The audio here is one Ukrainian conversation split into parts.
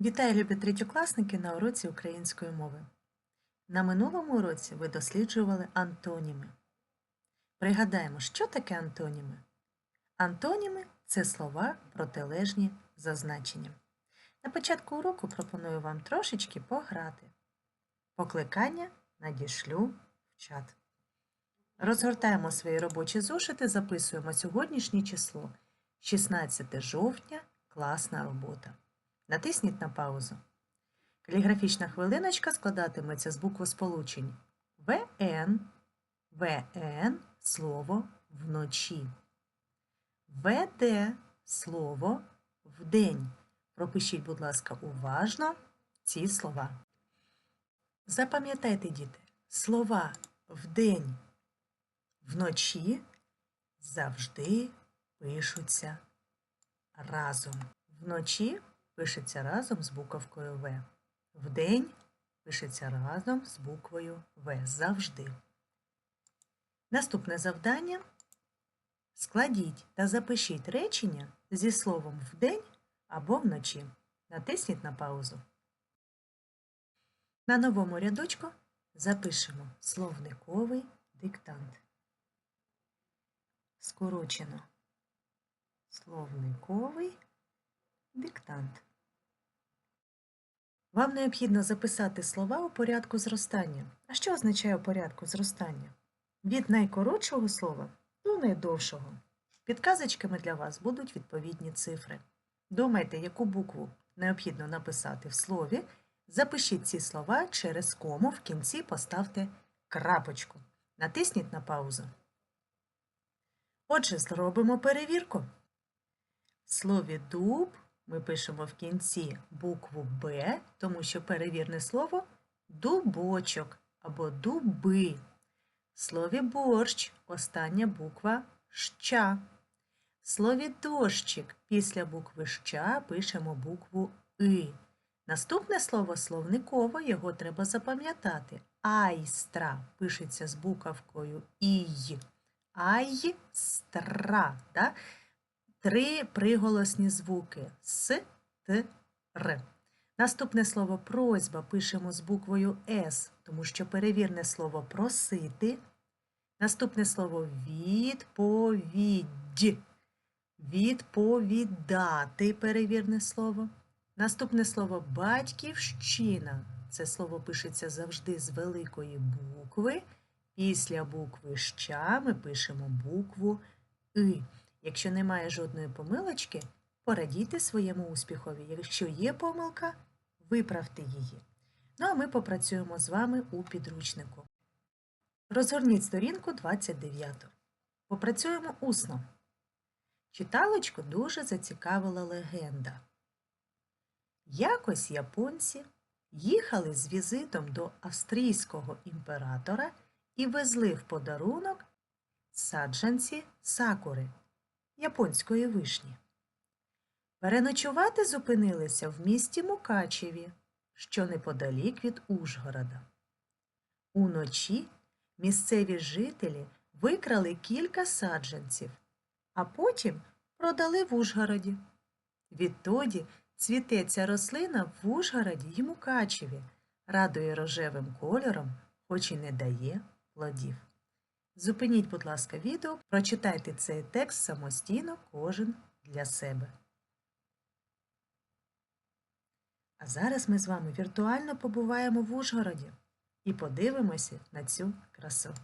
Вітаю, любі третьокласники на уроці української мови. На минулому уроці ви досліджували антоніми. Пригадаємо, що таке антоніми? Антоніми це слова протилежні за значенням. На початку уроку пропоную вам трошечки пограти. Покликання надішлю в чат. Розгортаємо свої робочі зошити, записуємо сьогоднішнє число 16 жовтня, класна робота. Натисніть на паузу. Каліграфічна хвилиночка складатиметься з буквосполучень ВН, ВН слово вночі. ВД слово вдень. Пропишіть, будь ласка, уважно ці слова. Запам'ятайте, діти, слова вдень, вночі завжди пишуться разом. Вночі пишеться разом з буковкою В. Вдень пишеться разом з буквою В. Завжди. Наступне завдання. Складіть та запишіть речення зі словом вдень або вночі. Натисніть на паузу. На новому рядочку запишемо словниковий диктант. Скорочено. Словниковий диктант. Вам необхідно записати слова у порядку зростання. А що означає у порядку зростання? Від найкоротшого слова до найдовшого. Підказочками для вас будуть відповідні цифри. Думайте, яку букву необхідно написати в слові. Запишіть ці слова через кому в кінці поставте крапочку. Натисніть на паузу. Отже, зробимо перевірку. В слові дуб ми пишемо в кінці букву Б, тому що перевірне слово дубочок або дуби. В слові борщ остання буква ща. В слові дощик після букви ща пишемо букву И. Наступне слово словникове, його треба запам'ятати. Айстра пишеться з буковкою І. Айстра. Да? Три приголосні звуки С, Т, Р. Наступне слово просьба пишемо з буквою С, тому що перевірне слово просити. Наступне слово відповідь. Відповідати перевірне слово. Наступне слово батьківщина. Це слово пишеться завжди з великої букви. Після букви ща ми пишемо букву И. Якщо немає жодної помилочки, порадійте своєму успіхові. Якщо є помилка, виправте її. Ну а ми попрацюємо з вами у підручнику. Розгорніть сторінку 29. Попрацюємо усно. Читалочку дуже зацікавила легенда. Якось японці їхали з візитом до австрійського імператора і везли в подарунок саджанці сакури японської вишні. Переночувати зупинилися в місті Мукачеві, що неподалік від Ужгорода. Уночі місцеві жителі викрали кілька саджанців, а потім продали в Ужгороді. Відтоді цвіте ця рослина в Ужгороді й Мукачеві, радує рожевим кольором, хоч і не дає плодів. Зупиніть, будь ласка, відео, прочитайте цей текст самостійно кожен для себе. А зараз ми з вами віртуально побуваємо в Ужгороді і подивимося на цю красу.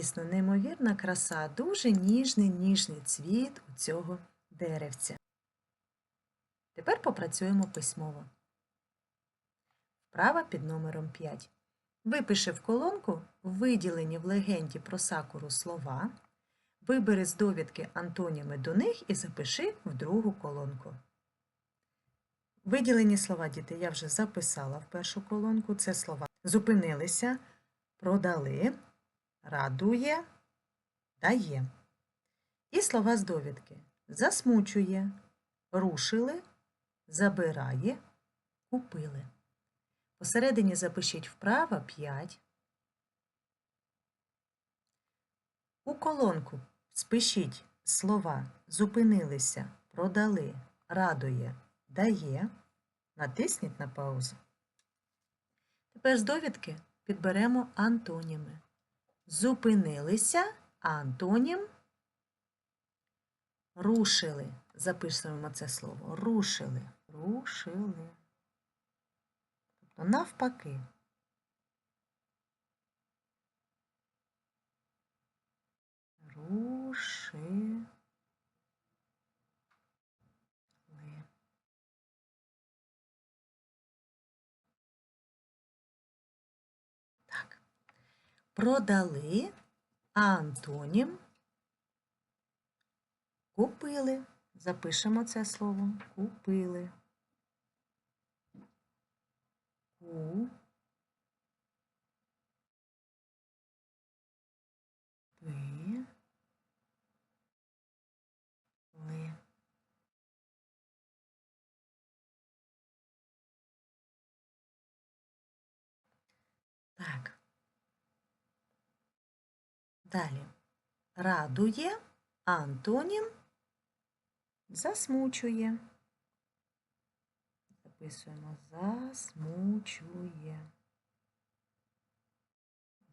Дійсно, неймовірна краса, дуже ніжний ніжний цвіт у цього деревця. Тепер попрацюємо письмово. Вправа під номером 5. Випиши в колонку виділені в легенді про сакуру слова, Вибери з довідки антоніми до них і запиши в другу колонку. Виділені слова діти я вже записала в першу колонку. Це слова зупинилися, продали, радує, дає. І слова з довідки засмучує, рушили, забирає, купили. Посередині запишіть вправо 5. У колонку спишіть слова зупинилися, продали, радує, дає. Натисніть на паузу. Тепер з довідки підберемо антоніми. Зупинилися, антонім рушили. Записуємо це слово. Рушили. Рушили. Тобто навпаки. Рушили. Так. Продали, а антонім купили. Запишемо це слово. Купили. Ку. Пи. Ли. Так. Далі. Радує, антонім засмучує. Записуємо засмучує.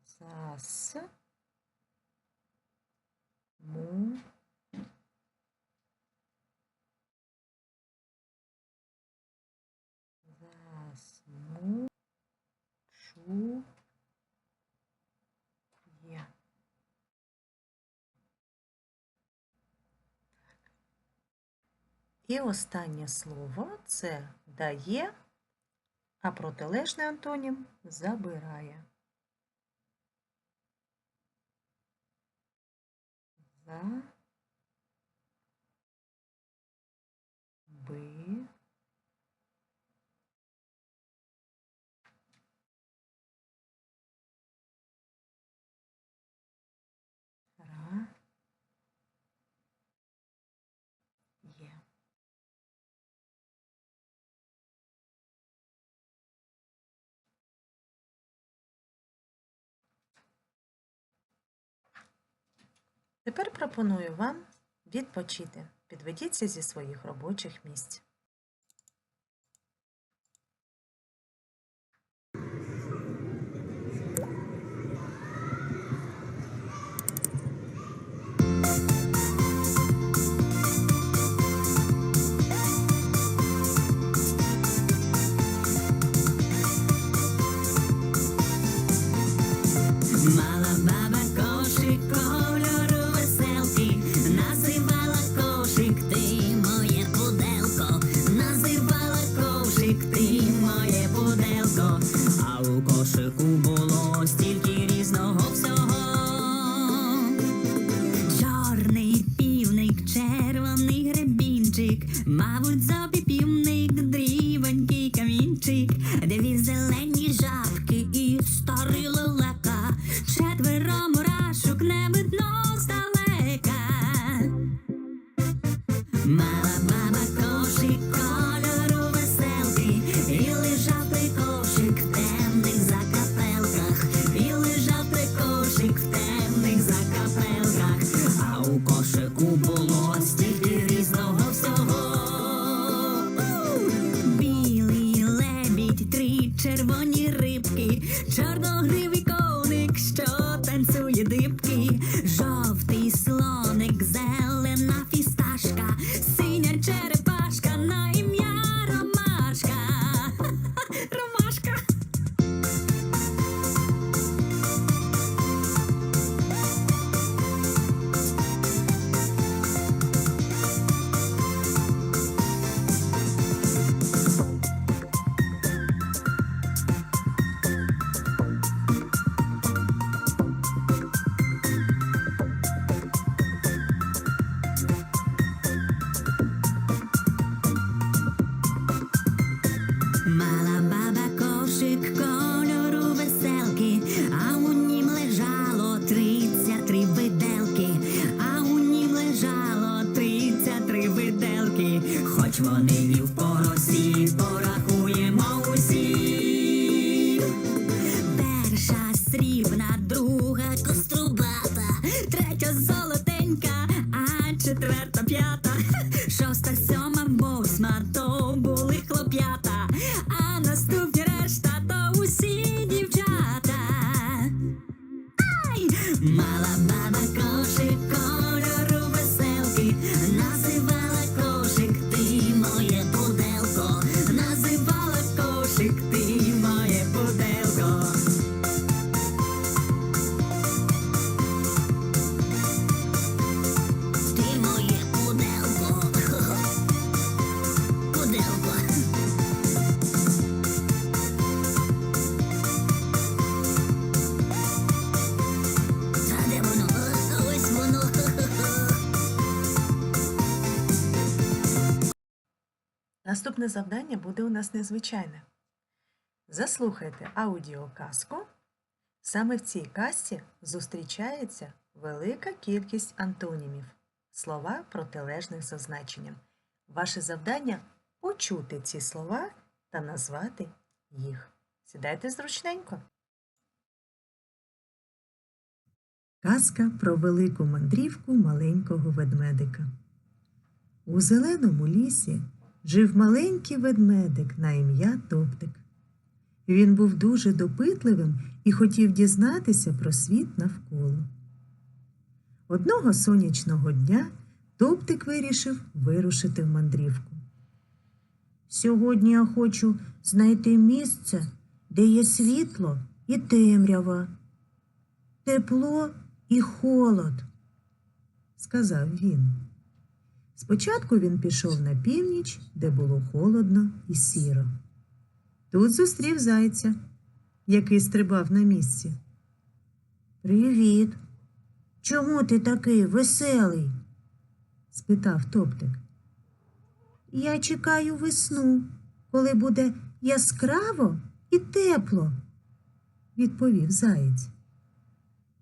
Зас. Му. Засму. Чу. Є. І останнє слово це дає, а протилежний антонім забирає. За. Тепер пропоную вам відпочити. Підведіться зі своїх робочих місць. А у кошику було Energetic. А Наступне завдання буде у нас незвичайне. Заслухайте аудіоказку. Саме в цій казці зустрічається велика кількість антонімів, слова протилежних за значенням. Ваше завдання почути ці слова та назвати їх. Сідайте зручненько. Казка про велику мандрівку маленького ведмедика. У зеленому лісі жив маленький ведмедик на ім'я Топтик. Він був дуже допитливим і хотів дізнатися про світ навколо. Одного сонячного дня Топтик вирішив вирушити в мандрівку. Сьогодні я хочу знайти місце, де є світло і темрява, тепло і холод, сказав він. Спочатку він пішов на північ, де було холодно і сіро. Тут зустрів зайця, який стрибав на місці. Привіт. Чому ти такий веселий? спитав Топтик. Я чекаю весну, коли буде яскраво і тепло, відповів заєць.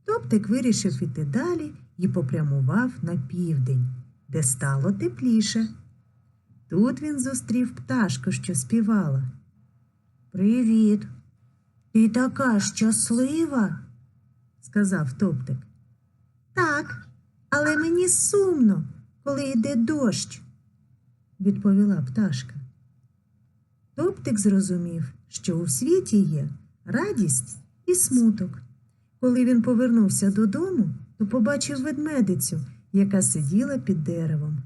Топтик вирішив іти далі і попрямував на південь, де стало тепліше. Тут він зустрів пташку, що співала. Привіт. Ти така щаслива, сказав Топтик. Так, але мені сумно, коли йде дощ, відповіла пташка. Топтик зрозумів, що у світі є радість і смуток. Коли він повернувся додому, то побачив ведмедицю, яка сиділа під деревом.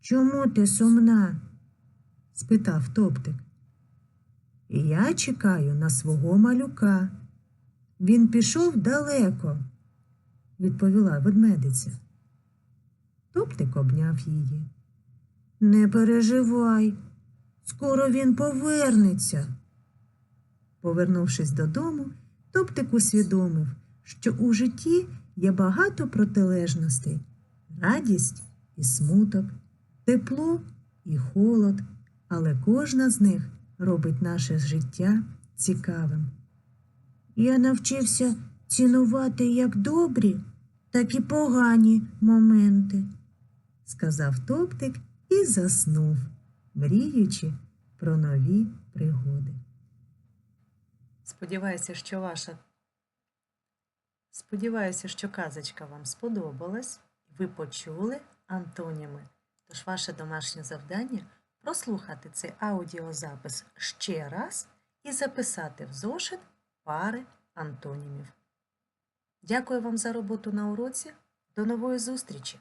Чому ти сумна? спитав Топтик. Я чекаю на свого малюка. Він пішов далеко, відповіла ведмедиця. Топтик обняв її. Не переживай, скоро він повернеться. Повернувшись додому, Топтик усвідомив, що у житті є багато протилежностей радість і смуток, тепло і холод, але кожна з них робить наше життя цікавим. Я навчився цінувати як добрі, так і погані моменти, сказав Топтик і заснув, мріючи про нові пригоди. Сподіваюся, що ваша Сподіваюся, що казочка вам сподобалась, ви почули антоніми. Тож ваше домашнє завдання прослухати цей аудіозапис ще раз і записати в зошит пари антонімів. Дякую вам за роботу на уроці. До нової зустрічі!